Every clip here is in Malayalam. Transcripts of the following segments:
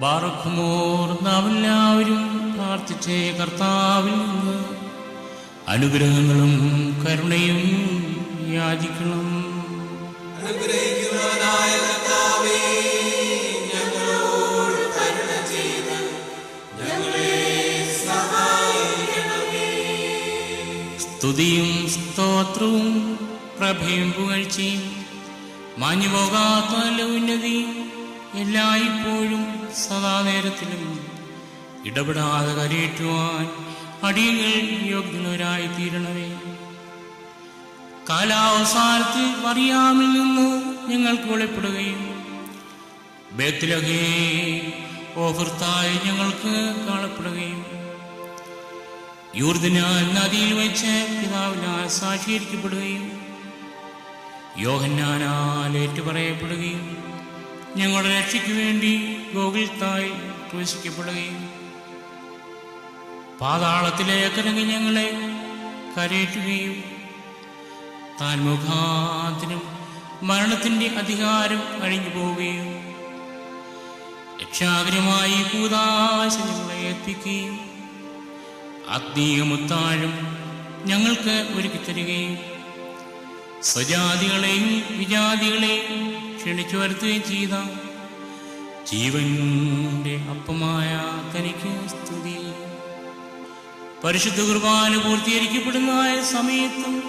ബാറക്കുമോർ നാമെല്ലാവരും പ്രാർത്ഥിച്ചേ കർത്താവിൽ നിന്ന്. അനുഗ്രഹങ്ങളും കരുണയും യാചിക്കണം. അനുഗ്രഹിക്കുന്നവനായ കർത്താവേ ഞങ്ങളോട് കരുണ ചെയ്ത് ഞങ്ങളെ സഹായിക്കണമേ. സ്തുതിയും സ്തോത്രവും പ്രഭയും പുകഴ്ചയും മാഞ്ഞുപോകാത്ത ഉന്നതിയും എല്ലായ്പ്പോഴും സദാ നേരത്തിലും ഇടപെടാതെ കരയേറ്റുവാൻ അടിയങ്ങൾ യോഗ്യനവരായി തീരണമേ. കാലാവസാനത്തിൽ മറിയാമിൽ നിന്ന് ഞങ്ങൾക്ക് വെളിപ്പെടുകയും ബേത്തിലകേ ഓഫർത്തായി ഞങ്ങൾക്ക് കാണപ്പെടുകയും. യൂർദിനാൽ നദിയിൽ വെച്ച് പിതാവിനാൽ സാക്ഷീകരിക്കപ്പെടുകയും യോഹന്നാനാൽ ഏറ്റുപറയപ്പെടുകയും ഞങ്ങളുടെ രക്ഷയ്ക്ക് വേണ്ടി ഗോകുൽത്തായി ക്രൂശിക്കപ്പെടുകയും പാതാളത്തിലേക്കിറങ്ങി ഞങ്ങളെ കരയേറ്റുകയും താൻ മുഖാന്തരം മരണത്തിന്റെ അധികാരം അഴിഞ്ഞു പോവുകയും രക്ഷാകരമായി കൂതാശ ഞങ്ങളെ ഏൽപ്പിക്കുകയും ആത്മീയമുത്താഴും ഞങ്ങൾക്ക് ഒരുക്കി തരികയും സ്വജാതികളെയും വിജാതികളെയും ക്ഷണിച്ചു വരുത്തുകയും ചെയ്ത ജീവന്റെ അപ്പമായ തനിക്ക് സ്തുതി. പരിശുദ്ധ കുർബാന പൂർത്തീകരിക്കപ്പെടുന്ന സമയത്തും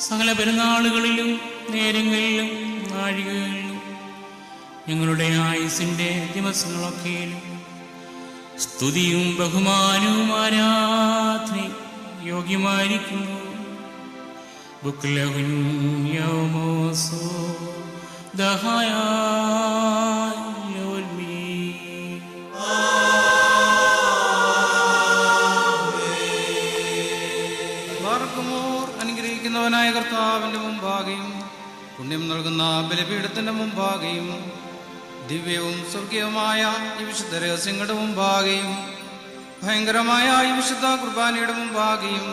സകല പെരുന്നാളുകളിലും നേരങ്ങളിലും നാഴികകളിലും ഞങ്ങളുടെ ആയുസിന്റെ ദിവസങ്ങളൊക്കെയിലും സ്തുതിയും ബഹുമാനവും ആരാധനയും യോഗ്യമായിരിക്കുന്നു. അനുഗ്രഹിക്കുന്നവനായ കർത്താവിന്റെ മുമ്പാകെയും പുണ്യം നൽകുന്ന ബലിപീഠത്തിന്റെ മുമ്പാകെയും ദിവ്യവും സ്വർഗീയവുമായ ഈ വിശുദ്ധ രഹസ്യങ്ങളുടെ മുമ്പാകെയും ഭയങ്കരമായ ഈ വിശുദ്ധ കുർബാനയുടെ മുമ്പാകെയും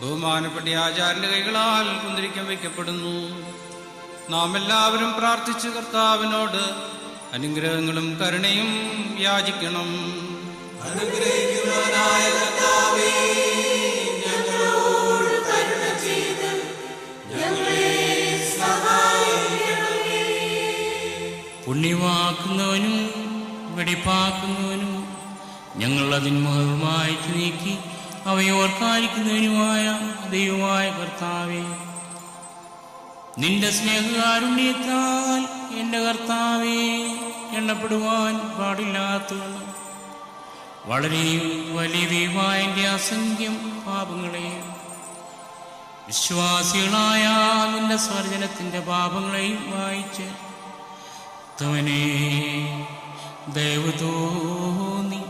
ബഹുമാനപ്പെട്ട ആചാര്യന്റെ കൈകളാൽ കുന്തിരിക്കം വയ്ക്കപ്പെടുന്നു. നാം എല്ലാവരും പ്രാർത്ഥിച്ച് കർത്താവിനോട് അനുഗ്രഹങ്ങളും കരുണയും യാചിക്കണം. അനുഗ്രഹിക്കുന്നവനായ കർത്താവേ ഞങ്ങളോട് കരുണ ചെയ്ത് ഞങ്ങളെ സഹായിക്കണമേ. പുണ്യമാക്കുന്നവനും വെടിപ്പാക്കുന്നവനും ഞങ്ങൾ അതിന്മഹമായി നീക്കി അവയോർക്കാരിക്കുന്നതിനുമായ ദൈവമായ കർത്താവേ നിന്റെ സ്നേഹകാരുണ്യത്താൽ എന്റെ കർത്താവേ എണ്ണപ്പെടുവാൻ പാടില്ലാത്തവണ്ണം വളരെയും വലിയവയുമായ എന്റെ അസംഖ്യം പാപങ്ങളെ വിശ്വാസികളായ നിന്റെ സ്വർജനത്തിന്റെ പാപങ്ങളെയും വായിച്ച് തവനെ ദയവ് നീ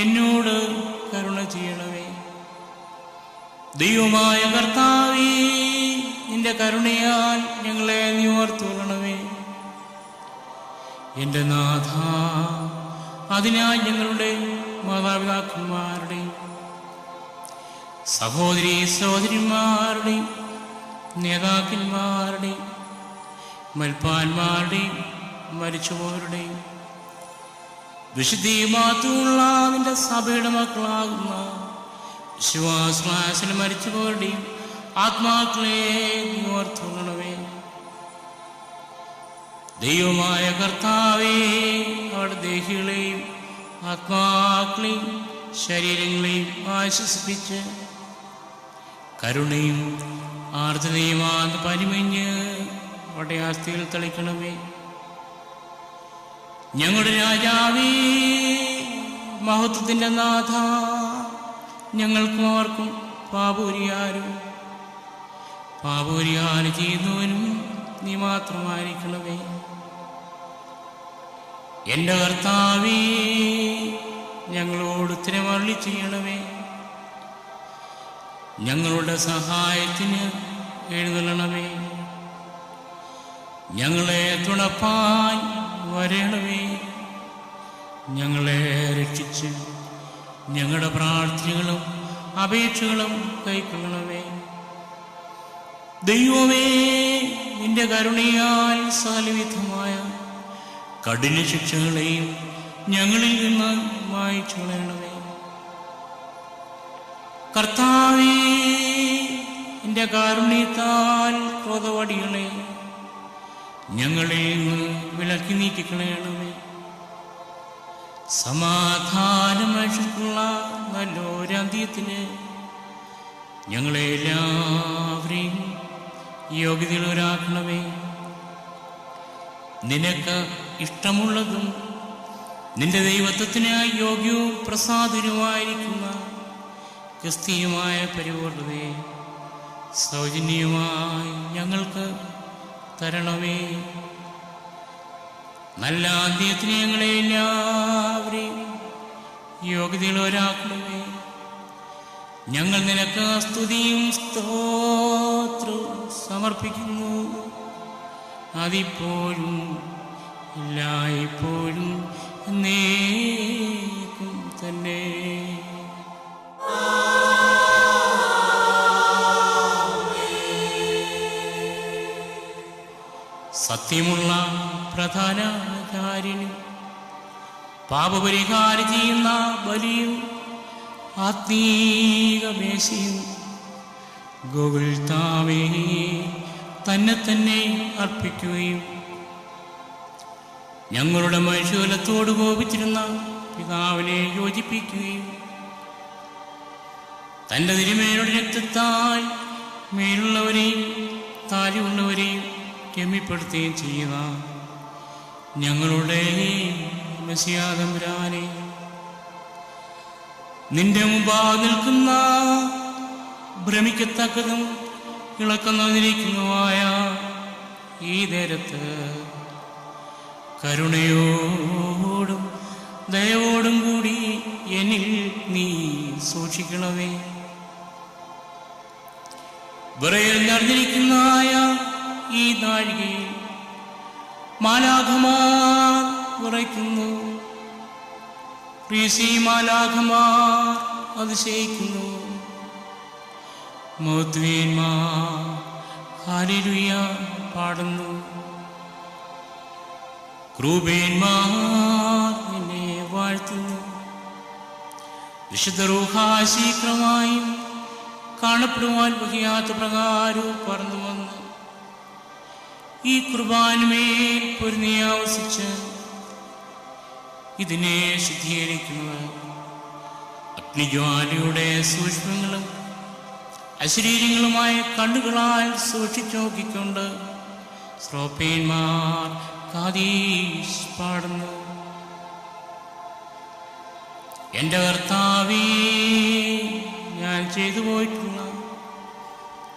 എന്നോട് കരുണ ചെയ്യണമേ. ദൈവമായ കർത്താവേ നിന്റെ കരുണയാൽ ഞങ്ങളെ നീ ഓർത്തുകൊള്ളണമേ. എന്റെ നാഥ അതിനാൽ ഞങ്ങളുടെ മാതാപിതാക്കന്മാരുടെയും സഹോദരി സഹോദരിമാരുടെയും നേതാക്കന്മാരുടെയും മൽപ്പാന്മാരുടെയും മരിച്ചുപോരുടെയും വിശുദ്ധിയുമാത്തുള്ള നിന്റെ സഭയുടെ മക്കളാകുന്ന വിശ്വാസനാശന മരിച്ചുപോരുടെയും ആത്മാക്കളെ ഓർത്തുകൊള്ളണമേ. ദൈവമായ കർത്താവേ അവരുടെ ദേഹികളെയും ആത്മാക്കളെയും ശരീരങ്ങളെയും ആശ്വസിപ്പിച്ച് കരുണയും ആർദ്രതയുമാന്ന് പരിമഞ്ഞ് അവരുടെ ആസ്തികൾ തളിക്കണമേ. ഞങ്ങളുടെ രാജാവേ മഹത്വത്തിന്റെ നാഥ ഞങ്ങൾക്കും അവർക്കും പാപൂരിയാരും. പാപൂരിയാര് ചെയ്യുന്നവനും നീ മാത്രമായിരിക്കണമേ. എന്റെ കർത്താവേ ഞങ്ങളോട് തിരമള്ളി ചെയ്യണമേ. ഞങ്ങളുടെ സഹായത്തിന് എഴുന്നള്ളണമേ. ഞങ്ങളെ തുണപ്പാൻ വരണമേ. ഞങ്ങളെ രക്ഷിച്ച് ഞങ്ങളുടെ പ്രാർത്ഥനകളും അപേക്ഷകളും കൈക്കൊള്ളണമേ. ദൈവമേ നിന്റെ കരുണയാൽ സകലവിധമായ കഠിന ശിക്ഷകളെയും ഞങ്ങളിൽ നിന്ന് വായിച്ചു കളയണമേ. കർത്താവേ നിന്റെ കാരുണ്യത്താൽ ക്രോധവടികളെ ഞങ്ങളിൽ നിന്ന് വിലക്കി നീക്കിക്കളയണമേ. സമാധാനമേഷിക്കുള്ള നല്ലൊരന്ത്യത്തിന് ഞങ്ങളെ എല്ലാവരെയും യോഗ്യതയുള്ളവരാക്കണമേ. നിനക്ക് ഇഷ്ടമുള്ളതും നിന്റെ ദൈവത്വത്തിനായി യോഗ്യവും പ്രസാദനുമായിരിക്കുന്ന ക്രിസ്തീയമായ പരിപൂർണതയെ സൗജന്യമായി ഞങ്ങൾക്ക് തരണമേ. നല്ല ആദ്യത്തിന് ഞങ്ങളെ എല്ലാവരെയും യോഗ്യതയുള്ളവരാക്കണമേ ഞങ്ങൾ നിനക്ക് സ്തുതിയും സ്തോത്രവും സമർപ്പിക്കുന്നു. അതിപ്പോഴും എല്ലായ്പ്പോഴും എന്നേക്കും തന്നെ. സത്യമുള്ള പ്രധാന പാപപരിഹാരി ചെയ്യുന്ന ബലിയും ആത്മീകമേശയും ഗോകുൽ താമേ തന്നെ തന്നെ അർപ്പിക്കുകയും ഞങ്ങളുടെ മനുഷ്യകുലത്തോട് കോപിച്ചിരുന്ന പിതാവിനെ യോജിപ്പിക്കുകയും തന്റെ തിരുമേനോട് രക്തത്താൽ മേലുള്ളവരെയും താഴെയുള്ളവരെയും രമ്യപ്പെടുത്തുകയും ചെയ്യുക ഞങ്ങളുടെ മെസ്സിയാതമ്പുരാനെ നിന്റെ മുമ്പാകെ നിൽക്കുന്ന ഭ്രമിക്കത്തക്കതും ഇളക്കുന്നതിരിക്കുന്നതുമായ ഈ നേരത്ത് കരുണയോടും ദയവോടും കൂടി എന്നിൽ നീ സൂക്ഷിക്കണമേ. വിറയിൽ നിറഞ്ഞിരിക്കുന്നതായ ഈ നാഴികയിൽ മാലാഖമാർ വിറയ്ക്കുന്നു ഋഷി മാലാഖമാർ അതിശയിക്കുന്നു. മൗദ്വീന്മാർ ഹാലിലുയ പാടുന്നു. ക്രൂബേന്മാർ എന്നെ വാഴ്ത്തുന്നു. വിശുദ്ധ കാണപ്പെടുവാൻ വഹിയാത്ത പ്രകാരവും പറന്നു വന്ന് ഈ കുർബാനുമേൽ പൊരുന്നിയാവസിച്ച് ഇതിനെ ശുദ്ധീകരിക്കുന്നത് അഗ്നിജ്വാലയുടെ സൂക്ഷ്മങ്ങളും അശരീരങ്ങളുമായ കണ്ണുകളാൽ സൂക്ഷിച്ചു നോക്കിക്കൊണ്ട് ശ്രോപ്പേന്മാർ കാതീഷ് പാടുന്നു. എന്റെ കർത്താവേ ഞാൻ ചെയ്തു പോയിട്ടുള്ള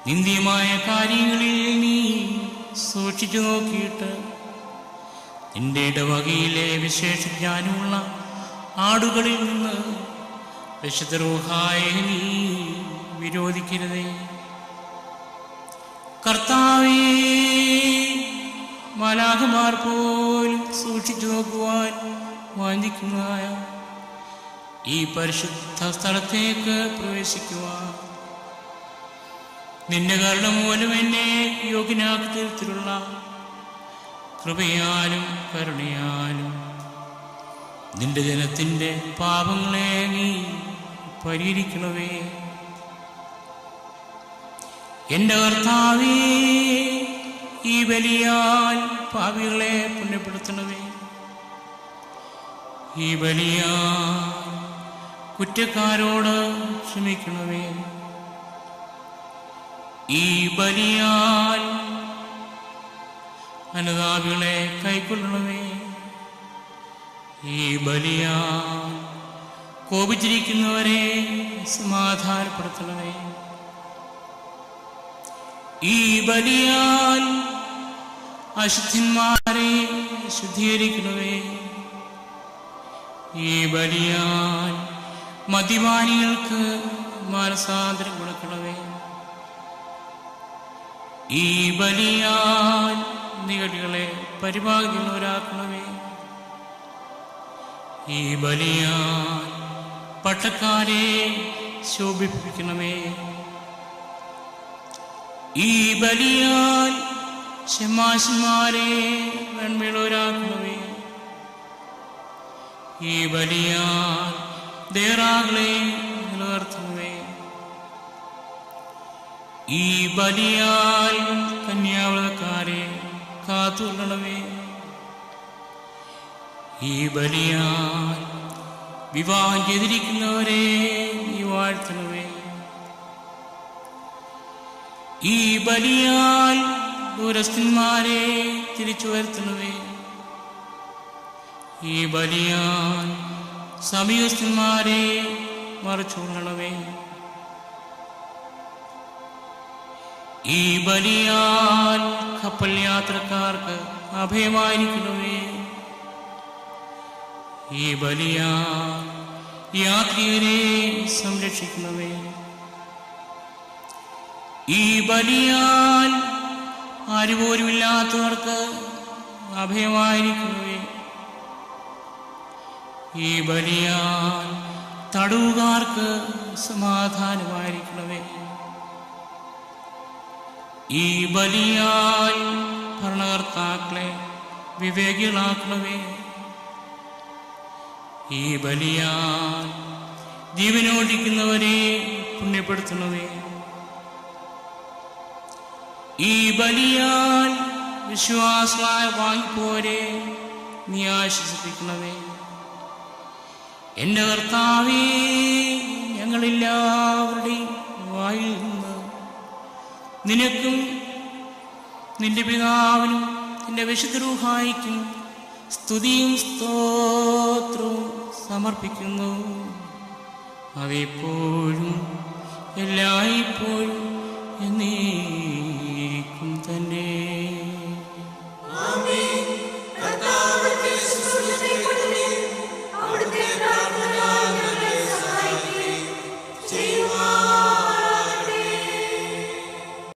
നിന്ദ്യമായ കാര്യങ്ങളിൽ നീ സൂക്ഷിച്ചു നോക്കിയിട്ട് നിന്റെ ഇടവകയിലെ വിശേഷ ജ്ഞാനമുള്ള ആടുകളിൽ നിന്ന് വിശുദ്ധരൂഹായ വിരോധിക്കരുതേ. കർത്താവേ മാലാഖമാർ പോലും സൂക്ഷിച്ചു നോക്കുവാൻ വാഞ്ചിക്കുന്നതായ ഈ പരിശുദ്ധ സ്ഥലത്തേക്ക് പ്രവേശിക്കുവാൻ നിന്റെ കാരണം മൂലം എന്നെ യോഗ്യനാക്കി തീർത്തിലുള്ള കൃപയാലും കരുണയാലും നിന്റെ ജനത്തിന്റെ പാപങ്ങളെ നീ പരിഹരിക്കണമേ. എന്റെ കർത്താവേ ഈ ബലിയാൽ പാപികളെ പുണ്യപ്പെടുത്തണമേ. ഈ ബലിയാൽ കുറ്റക്കാരോട് ക്ഷമിക്കണമേ. ഈ ബലിയാൽ അനുതാപികളെ കൈക്കൊള്ളണമേ. ഈ ബലിയാൽ കോപിച്ചിരിക്കുന്നവരെ സമാധാനപ്പെടുത്തണമേ. ഈ ബലിയാൽ അശുദ്ധന്മാരെ ശുദ്ധീകരിക്കണമേ. ഈ ബലിയാൽ മദ്യപാനികൾക്ക് മാനസാന്തരം കൊടുക്കണമേ. ഈ ബലിയാൽ നികടികളെ പരിപാലിക്കുന്നവരാക്കണമേ. ഈ ബലിയാൽ പട്ടക്കാരെ ശോഭിപ്പിക്കണമേ. ഈ ബലിയാൽ ഷമാശന്മാരെ വെൺമേളോരാക്കണമേ ഈ ബലിയാൽ ദേറാകളെ ഈ ബലിയാൽ കന്യാവളക്കാരെ കാത്തുകൊള്ളണമേ. ഈ ബലിയാൽ വിവാഹം ചെയ്തിരിക്കുന്നവരെ നീ വാഴ്ത്തണമേ. ഈ ബലിയാൽ ദൂരസ്ഥന്മാരെ തിരിച്ചു വരുത്തണമേ. ഈ ബലിയാൽ സമീപസ്ഥന്മാരെ മറച്ചുകൊള്ളണമേ. ഈ ബലിയാൽ കപ്പൽ യാത്രക്കാർക്ക് അഭയമായിരിക്കണമേ. ഈ ബലിയാൽ യാത്രികരെ സംരക്ഷിക്കണമേ. ഈ ബലിയാൽ ആരുപോലുമില്ലാത്തവർക്ക് അഭയമായിരിക്കണമേ. ഈ ബലിയാൽ തടവുകാർക്ക് സമാധാനമായിരിക്കണമേ. ഈ ബലിയായി ഭരണകർത്താക്കളെ വിവേകികളാക്കണമേ. ഈ ബലിയാൽ ജീവനോടിക്കുന്നവരെ പുണ്യപ്പെടുത്തണമേ. ഈ ബലിയാൽ വിശ്വാസമായ വാങ്ങിപ്പോരെ നീ ആശ്വസിപ്പിക്കണമേ. എന്റെ കർത്താവേ ഞങ്ങളെല്ലാവരുടെയും വായിൽ നിനക്കും നിന്റെ പിതാവിനും നിന്റെ വിശുദ്ധരൂഹായിക്കും സ്തുതിയും സ്തോത്രവും സമർപ്പിക്കുന്നു. അതെപ്പോഴും എല്ലായ്പ്പോഴും എന്നേക്കും തന്നെ.